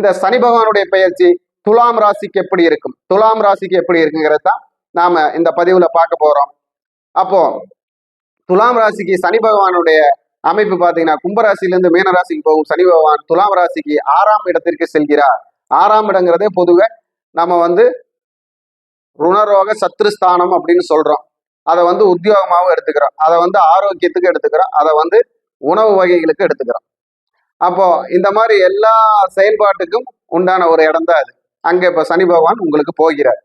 இந்த சனி பகவானுடைய பெயர்ச்சி துலாம் ராசிக்கு எப்படி இருக்கும்? துலாம் ராசிக்கு எப்படி இருக்குங்கிறது தான் நாம இந்த பதிவுல பார்க்க போறோம். அப்போ துலாம் ராசிக்கு சனி பகவானுடைய அமைப்பு பார்த்தீங்கன்னா கும்பராசிலேருந்து மீன ராசிக்கு போகும் சனி பகவான் துலாம் ராசிக்கு ஆறாம் இடத்திற்கு செல்கிறார். ஆறாம் இடங்கிறதே பொதுவே நம்ம வந்து ருணரோக சத்ருஸ்தானம் அப்படின்னு சொல்றோம். அதை வந்து உத்தியோகமாகவும் எடுத்துக்கிறோம். அதை வந்து ஆரோக்கியத்துக்கு எடுத்துக்கிறோம். அதை வந்து உணவு வகைகளுக்கு எடுத்துக்கிறோம். அப்போ இந்த மாதிரி எல்லா செயல்பாட்டுக்கும் உண்டான ஒரு இடம் தான் அது. அங்க இப்ப சனி பகவான் உங்களுக்கு போகிறார்.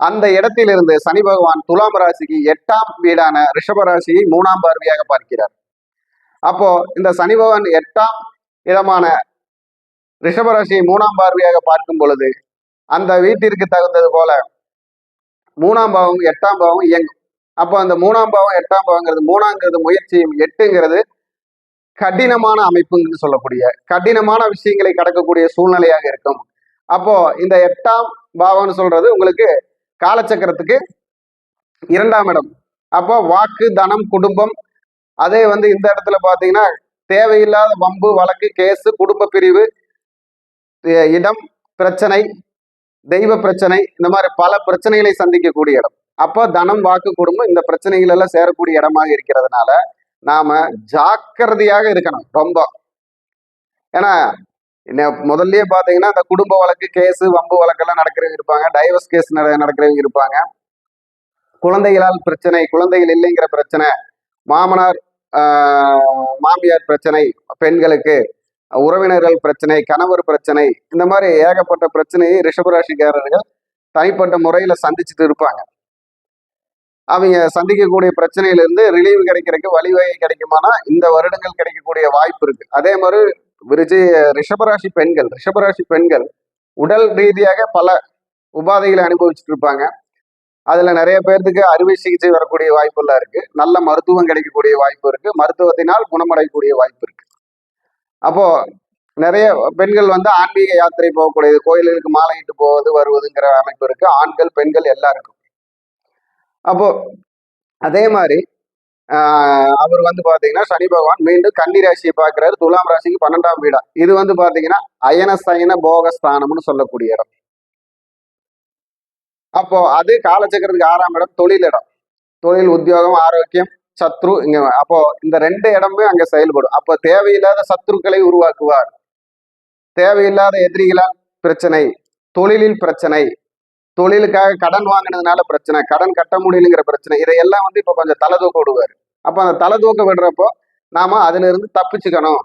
அந்த இடத்திலிருந்து சனி பகவான் துலாம் ராசிக்கு எட்டாம் வீடான ரிஷப ராசியை மூணாம் பார்வையாக பார்க்கிறார். அப்போ இந்த சனி பகவான் எட்டாம் இடமான ரிஷப ராசியை மூணாம் பார்வையாக பார்க்கும் பொழுது அந்த வீட்டிற்கு தகுந்தது போல மூணாம் பாவம் எட்டாம் பாவம் இயங்கும். அப்போ அந்த மூணாம் பாவம் எட்டாம் பாவங்கிறது மூணாங்கிறது முயற்சியும் எட்டுங்கிறது கடினமான அமைப்புன்னு சொல்லக்கூடிய கடினமான விஷயங்களை கடக்கக்கூடிய சூழ்நிலையாக இருக்கும். அப்போ இந்த எட்டாம் பாவம்னு சொல்றது உங்களுக்கு காலச்சக்கரத்துக்கு இரண்டாம் இடம். அப்போ வாக்கு தனம் குடும்பம் அதே வந்து இந்த இடத்துல பாத்தீங்கன்னா தேவையில்லாத வம்பு வழக்கு கேஸு குடும்ப பிரிவு இடம் பிரச்சனை தெய்வ பிரச்சனை இந்த மாதிரி பல பிரச்சனைகளை சந்திக்கக்கூடிய இடம். அப்போ தனம் வாக்கு குடும்பம் இந்த பிரச்சனைகள் எல்லாம் சேரக்கூடிய இடமாக இருக்கிறதுனால நாம ஜாக்கிரதையாக இருக்கணும் ரொம்ப. ஏன்னா முதல்லயே பாத்தீங்கன்னா இந்த குடும்ப வழக்கு கேஸ் வம்பு வழக்கெல்லாம் நடக்கிறவங்க இருப்பாங்க. டைவர்ஸ் கேஸ் நடக்கிறவங்க இருப்பாங்க. குழந்தைகளால் பிரச்சனை குழந்தைகள் இல்லைங்கிற பிரச்சனை மாமனார் ஆஹ், மாமியார் பிரச்சனை பெண்களுக்கு உறவினர்கள் பிரச்சனை கணவர் பிரச்சனை இந்த மாதிரி ஏகப்பட்ட பிரச்சனையை ரிஷபராசிக்காரர்கள் தனிப்பட்ட முறையில சந்திச்சுட்டு இருப்பாங்க. அவங்க சந்திக்கக்கூடிய பிரச்சனையிலிருந்து ரிலீவ் கிடைக்கிறதுக்கு வழிவகை கிடைக்குமானா இந்த வருடங்கள் கிடைக்கக்கூடிய வாய்ப்பு இருக்கு. அதே மாதிரி விருச்சி ரிஷபராசி பெண்கள் ரிஷபராசி பெண்கள் உடல் ரீதியாக பல உபாதைகளை அனுபவிச்சுட்டு இருப்பாங்க. அதுல நிறைய பேர்த்துக்கு அறுவை சிகிச்சை வரக்கூடிய வாய்ப்புலாம் இருக்கு. நல்ல மருத்துவம் கிடைக்கக்கூடிய வாய்ப்பு இருக்கு. மருத்துவத்தினால் குணமடையக்கூடிய வாய்ப்பு இருக்கு. அப்போ நிறைய பெண்கள் வந்து ஆன்மீக யாத்திரை போகக்கூடியது கோயில்களுக்கு மாலையிட்டு போவது வருவதுங்கிற அமைப்பு இருக்கு. ஆண்கள் பெண்கள் எல்லாருக்கும். அப்போ அதே மாதிரி ஆஹ், அவர் வந்து பாத்தீங்கன்னா சனி பகவான் மீண்டும் கன்னி ராசியை பார்க்கிறாரு. துலாம் ராசிக்கு பன்னெண்டாம் வீடா. இது வந்து பாத்தீங்கன்னா அயன சயன போகஸ்தானம்னு சொல்லக்கூடிய இடம். அப்போ அது காலச்சக்கரத்துக்கு ஆறாம் இடம் தொழில் இடம். தொழில் உத்தியோகம் ஆரோக்கியம் சத்ரு இங்க அப்போ இந்த ரெண்டு இடமே அங்க செயல்படும். அப்போ தேவையில்லாத சத்ருக்களை உருவாக்குவார். தேவையில்லாத எதிரிகளால் பிரச்சனை தொழிலில் பிரச்சனை தொழிலுக்காக கடன் வாங்கினதுனால பிரச்சனை கடன் கட்ட முடியலைங்கிற பிரச்சனை இதையெல்லாம் வந்து இப்போ கொஞ்சம் தலை தூக்க விடுவார். அப்போ அந்த தலை தூக்க விடுறப்போ நாம அதுல இருந்து தப்பிச்சுக்கணும்.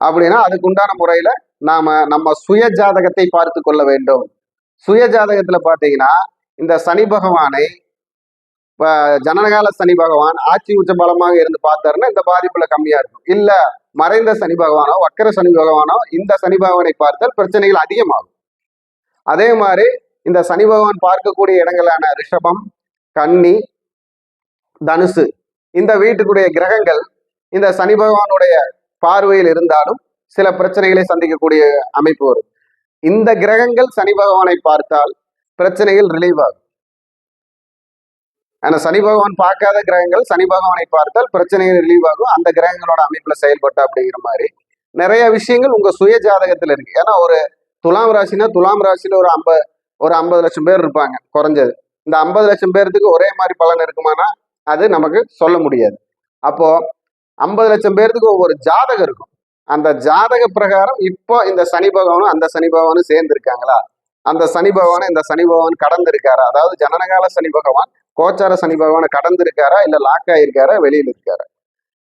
அப்படின்னா அதுக்கு உண்டான முறையில நாம நம்ம சுய ஜாதகத்தை பார்த்து கொள்ள வேண்டும். சுய ஜாதகத்துல பாத்தீங்கன்னா இந்த சனி பகவானை இப்ப ஜனனகால சனி பகவான் ஆட்சி உச்ச பலமாக இருந்து பார்த்தாருன்னா இந்த பாதிப்புல கம்மியா இருக்கும். இல்ல மறைந்த சனி பகவானோ வக்கர சனி பகவானோ இந்த சனி பகவானை பார்த்தால் பிரச்சனைகள் அதிகமாகும். அதே மாதிரி இந்த சனி பகவான் பார்க்கக்கூடிய இடங்களான ரிஷபம் கன்னி தனுசு இந்த வீட்டுக்குடைய கிரகங்கள் இந்த சனி பகவானுடைய பார்வையில் இருந்தாலும் சில பிரச்சனைகளை சந்திக்கக்கூடிய அமைப்பு வரும். இந்த கிரகங்கள் சனி பகவானை பார்த்தால் பிரச்சனைகள் ரிலீவ் ஆகும். ஆனா சனி பகவான் பார்க்காத கிரகங்கள் சனி பகவானை பார்த்தால் பிரச்சனைகள் ரிலீவ் ஆகும். அந்த கிரகங்களோட அமைப்புல செயல்பட்டா அப்படிங்கிற மாதிரி நிறைய விஷயங்கள் உங்க சுய ஜாதகத்துல இருக்கு. ஏன்னா ஒரு துலாம் ராசினா துலாம் ராசியில ஒரு ஐம்பது ஒரு ஐம்பது லட்சம் பேர் இருப்பாங்க குறைஞ்சது. இந்த ஐம்பது லட்சம் பேர்த்துக்கு ஒரே மாதிரி பலன் இருக்குமானா அது நமக்கு சொல்ல முடியாது. அப்போ ஐம்பது லட்சம் பேர்த்துக்கு ஒவ்வொரு ஜாதகம் இருக்கும். அந்த ஜாதக பிரகாரம் இப்போ இந்த சனி பகவானும் அந்த சனி பகவானும் சேர்ந்து இருக்காங்களா அந்த சனி பகவானை இந்த சனி பகவான் கடந்து இருக்காரா அதாவது ஜனனகால சனி பகவான் கோச்சார சனி பகவானை கடந்து இருக்காரா இல்ல லாக் ஆயிருக்காரா? வெளியில் இருக்காரா?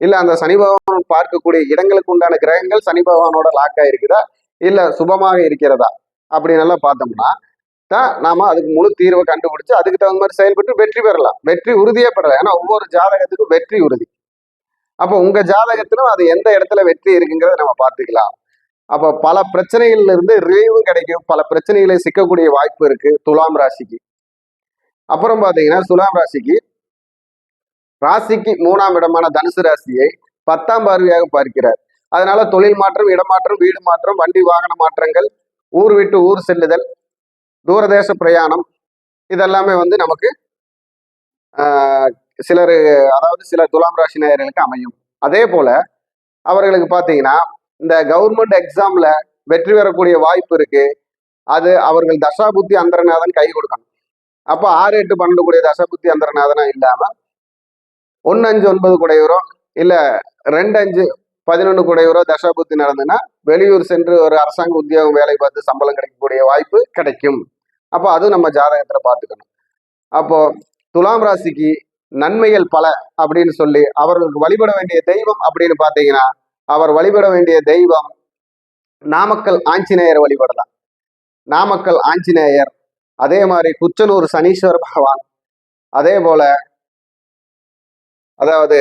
இல்ல அந்த சனி பகவான் பார்க்கக்கூடிய இடங்களுக்கு உண்டான கிரகங்கள் சனி பகவானோட லாக் ஆயிருக்குதா? இல்ல சுபமாக இருக்கிறதா? அப்படின்னு எல்லாம் பார்த்தோம்னா தான் நாம அதுக்கு முழு தீர்வை கண்டுபிடிச்சு அதுக்கு தகுந்த மாதிரி செயல்பட்டு வெற்றி பெறலாம். வெற்றி உறுதியே பெறலாம். ஏன்னா ஒவ்வொரு ஜாதகத்துக்கும் வெற்றி உறுதி. அப்போ உங்க ஜாதகத்திலும் அது எந்த இடத்துல வெற்றி இருக்குங்கிறத நம்ம பார்த்துக்கலாம். அப்போ பல பிரச்சனைகள்ல இருந்து ரிலீவும் கிடைக்கும். பல பிரச்சனைகளை சிக்கக்கூடிய வாய்ப்பு இருக்கு. துலாம் ராசிக்கு. அப்புறம் பார்த்தீங்கன்னா துலாம் ராசிக்கு ராசிக்கு மூணாம் இடமான தனுசு ராசியை பத்தாம் பார்வையாக பார்க்கிறார். அதனால தொழில் மாற்றம் இடமாற்றம் வீடு மாற்றம் வண்டி வாகன மாற்றங்கள் ஊர் விட்டு ஊர் செல்லுதல் தூரதேச பிரயாணம் இதெல்லாமே வந்து நமக்கு சிலர் அதாவது சில துலாம் ராசி நேயர்களுக்கு அமையும். அதே போல அவர்களுக்கு பார்த்தீங்கன்னா இந்த கவர்மெண்ட் எக்ஸாம்ல வெற்றி பெறக்கூடிய வாய்ப்பு இருக்கு. அது அவர்கள் தசாபுத்தி அந்தரநாதன் கை கொடுக்கணும். அப்போ ஆறு எட்டு பன்னெண்டு கூடிய தசாபுத்தி அந்தரநாதனா இல்லாம ஒன்னு அஞ்சு ஒன்பது கூடையவரோ இல்ல ரெண்டு அஞ்சு பதினொன்று கூடையவரோ தசாபுத்தி நடந்ததுன்னா வெளியூர் சென்று ஒரு அரசாங்க உத்தியோகம் வேலை பார்த்து சம்பளம் கிடைக்கக்கூடிய வாய்ப்பு கிடைக்கும். அப்போ அதுவும் நம்ம ஜாதகத்தில் பார்த்துக்கணும். அப்போ துலாம் ராசிக்கு நன்மைகள் பல அப்படின்னு சொல்லி அவர்களுக்கு வழிபட வேண்டிய தெய்வம் அப்படின்னு பார்த்தீங்கன்னா அவர் வழிபட வேண்டிய தெய்வம் நாமக்கல் ஆஞ்சநேயர் வழிபடலாம். நாமக்கல் ஆஞ்சநேயர் அதே மாதிரி குச்சனூர் சனீஸ்வர பகவான் அதே போல அதாவது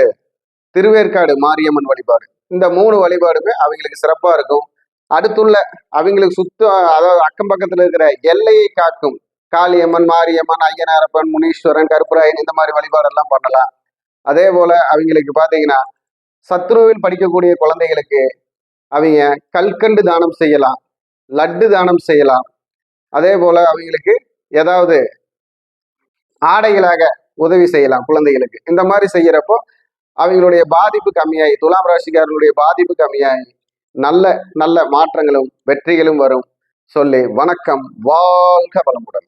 திருவேற்காடு மாரியம்மன் வழிபாடு. இந்த மூணு வழிபாடுமே அவங்களுக்கு சிறப்பா இருக்கும். அடுத்துள்ள அவங்களுக்கு சுத்தம் அதாவது அக்கம் பக்கத்துல இருக்கிற எல்லையை காக்கும் காளியம்மன் மாரியம்மன் ஐயனாரப்பன் முனீஸ்வரன் கருப்பராயன் இந்த மாதிரி வழிபாடெல்லாம் பண்ணலாம். அதே போல அவங்களுக்கு பாத்தீங்கன்னா சத்ருவில் படிக்கக்கூடிய குழந்தைகளுக்கு அவங்க கல்கண்டு தானம் செய்யலாம் லட்டு தானம் செய்யலாம். அதே போல அவங்களுக்கு ஏதாவது ஆடைகளாக உதவி செய்யலாம் குழந்தைகளுக்கு. இந்த மாதிரி செய்யறப்போ அவங்களுடைய பாதிப்பு கம்மியாகி துலாம் ராசிக்காரர்களுடைய பாதிப்பு கம்மியாகி நல்ல நல்ல மாற்றங்களும் வெற்றிகளும் வரும். சொல்லி வணக்கம் வாழ்க வளமுடன்.